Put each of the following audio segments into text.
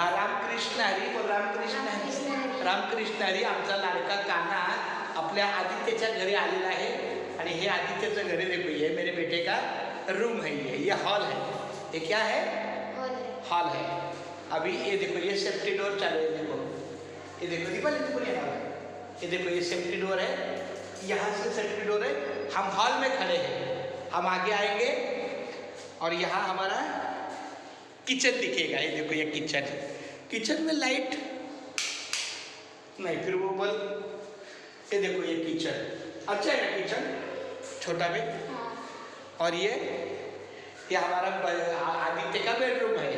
हा रामकृष्ण हरी बोल रामकृष्ण हरी. रामकृष्ण हरी. आमचा लाडका काना आपल्या आदित्यच्या घरी आलेला आहे. आणि हे आदित्यचं घर देखो ये मेरे बेटे का रूम है ये ये हॉल है. ये क्या है? हॉल है. अभी ये देखो ये सेफ्टी डोर चालू है देखो. ये देखो दीपा देखो बोलिए ना ये देखो ये सेफ्टी डोर है. यहाँ से सेफ्टी डोर है. हम हॉल में खड़े हैं. हम आगे आएँगे और यहाँ हमारा किचन दिखेगा ये देखो ये किचन है। किचन में लाइट? नहीं फिर वो बल्ब। ये देखो ये किचन। अच्छा है ना किचन? छोटा में हाँ। और ये? ये हमारा आदित्य का बेडरूम है।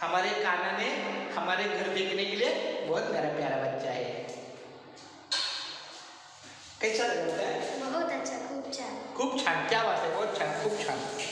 हमारे काना ने हमारे घर देखने के लिए बहुत मेरा प्यारा बच्चा है। कैसा लगता है? बहुत अच्छा खूब छान खूप छान क्या बात है बहुत छान खूप छान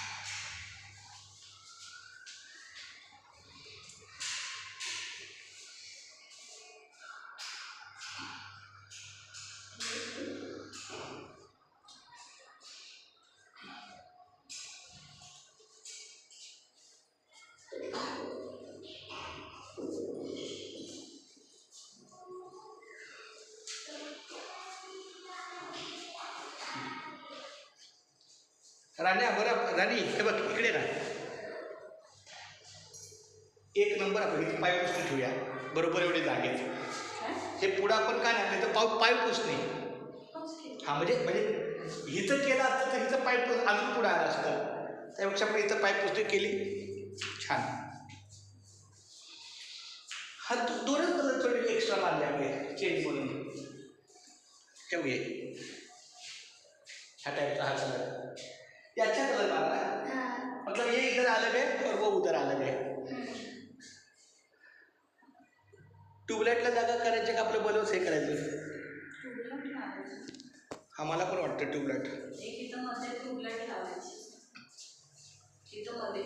राण्या बरं राणी हे बघ इकडे ना एक नंबर आपण इथे पाय पुसणे ठेवूया. बरोबर एवढे जागेत? हे पुढं आपण काय नाही तर पाव पाय पुसणे. हा म्हणजे म्हणजे हिचं केलं असतं तर हिचं पाय पुस अजून पुढं आलं असतं. त्यापेक्षा आपण इथं पाय पुसणी केली. छान. हा दो दोनच कलर थोडे एक्स्ट्रा मारले आपले चेंज म्हणून. ठेवू ये ह्या टाईपचा हा याचा कलर मारला हाँ. मतलब ये इधर अलग है और वो उधर अलग है ट्यूबलाईटला जागा करायची का आपलं बलवच हे करायचं. आम्हाला पण वाटतं ट्यूबलाईट एक इथं मध्ये ट्यूबलाईट लावायची इथं मध्ये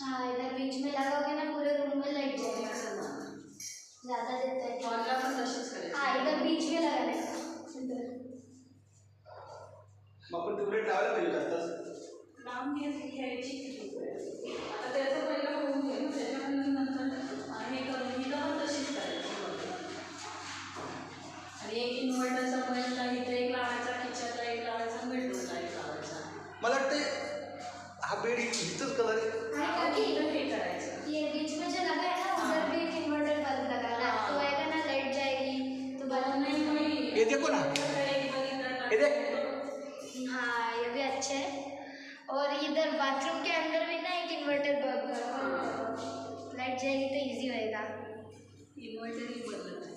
हाँ इधर बीच में लगाओगे ना पूरे रूम में लाइट जाएगा असं ना. ज़्यादा देता है हॉलला पण तशीच हाँ करायची इधर बीच में लगाने का इधर मग आपण ट्यूबलाईट लावायला पाहिजे जास्तच लांब घ्यायची घ्यायची ट्यूबलाईट. आता त्याचं पहिलं होऊन गेलं त्याच्यानंतर नंतर हे करून इथं पण तशीच करायची. आणि एक इन्व्हर्टरचा पॉईंटला इथं एक लावायचा किचनला एक लावायचा बेडरूमला एक लावायचा. मला वाटतं हा बेड इथंच कलर आहे. आणि इथं काकी हे करायचं. ये बीच में जो लगा है. ना उधर भी एक इन्वर्टर बल्ब लगाना है. तो आएगा ना लाइट जाएगी तो बल्ब नाही ये देखो ना. ये देख. बाथरूम के अंदर भी ना एक इन्वर्टर बल्ब लाइट जाएगी तो इजी होएगा। इन्वर्टर ही बदलत